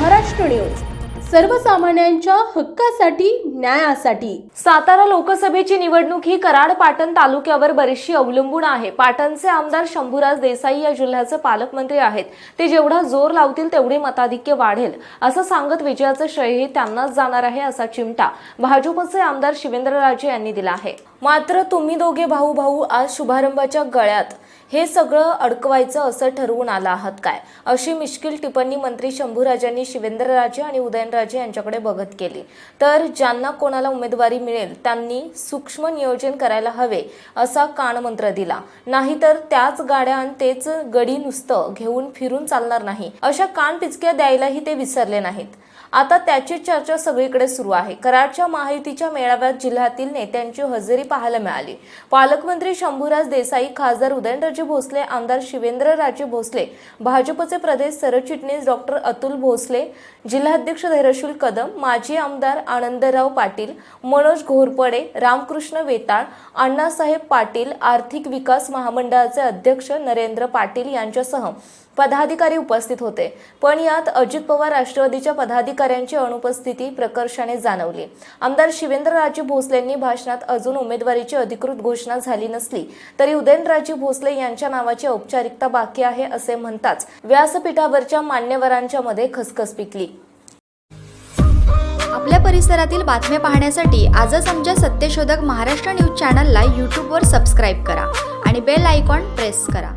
Maharashtra news. सर्वसामान्यांच्या हक्कासाठी न्यायासाठी. सातारा लोकसभेची निवडणूक ही कराड पाटण तालुक्यावर बरीचशी अवलंबून आहे. पाटणचे आमदार शंभूराज देसाई या जिल्ह्याचे पालकमंत्री आहेत. ते जेवढा जोर लावतील तेवढे मताधिक्य वाढेल असं सांगत विजयाचं श्रेयही त्यांनाच जाणार आहे असा चिमटा भाजपचे आमदार शिवेंद्रराजे यांनी दिला आहे. मात्र तुम्ही दोघे भाऊ भाऊ आज शुभारंभाच्या गळ्यात. हे सगळं अडकवायचं असं ठरवून आला आहात काय? अशी मिश्किल टिप्पणी मंत्री शंभूराजांनी शिवेंद्रराजे आणि उदयनराजे यांच्याकडे बघत केली. तर ज्यांना कोणाला उमेदवारी मिळेल त्यांनी सूक्ष्म नियोजन करायला हवे असा कानमंत्र दिला. नाहीतर त्याच गाड्या आणि तेच गडी नुसतं घेऊन फिरून चालणार नाही. अशा कान पिचक्या द्यायलाही ते विसरले नाहीत. आता त्याची चर्चा सगळीकडे सुरू आहे. कराडच्या महायुतीच्या मेळाव्यात जिल्ह्यातील नेत्यांची हजेरी पाहायला मिळाली. पालकमंत्री शंभूराज देसाई खासदार उदयनराजे भोसले आमदार शिवेंद्रराजे भोसले भाजपचे प्रदेश सरचिटणीस डॉक्टर अतुल भोसले जिल्हाध्यक्ष धैर्यशील कदम माजी आमदार आनंदराव पाटील मनोज घोरपडे रामकृष्ण वेताळ अण्णासाहेब पाटील आर्थिक विकास महामंडळाचे अध्यक्ष नरेंद्र पाटील यांच्यासह पदाधिकारी उपस्थित होते. पण यात अजित पवार राष्ट्रवादीच्या पदाधिकाऱ्यांची अनुपस्थिती प्रकर्षाने जाणवली. आमदार शिवेंद्रराजे भोसलेंनी भाषणात अजून उमेदवारीची अधिकृत घोषणा झाली नसली तरी उदयनराजे भोसले यांच्या नावाची औपचारिकता बाकी आहे असे म्हणताच व्यासपीठावरच्या मान्यवरांच्या मध्ये खसखस पिकली. आपल्या परिसरातील बातम्या पाहण्यासाठी आजच आमच्या सत्यशोधक महाराष्ट्र न्यूज चॅनलला यूट्यूबवर सबस्क्राईब करा आणि बेल आयकॉन प्रेस करा.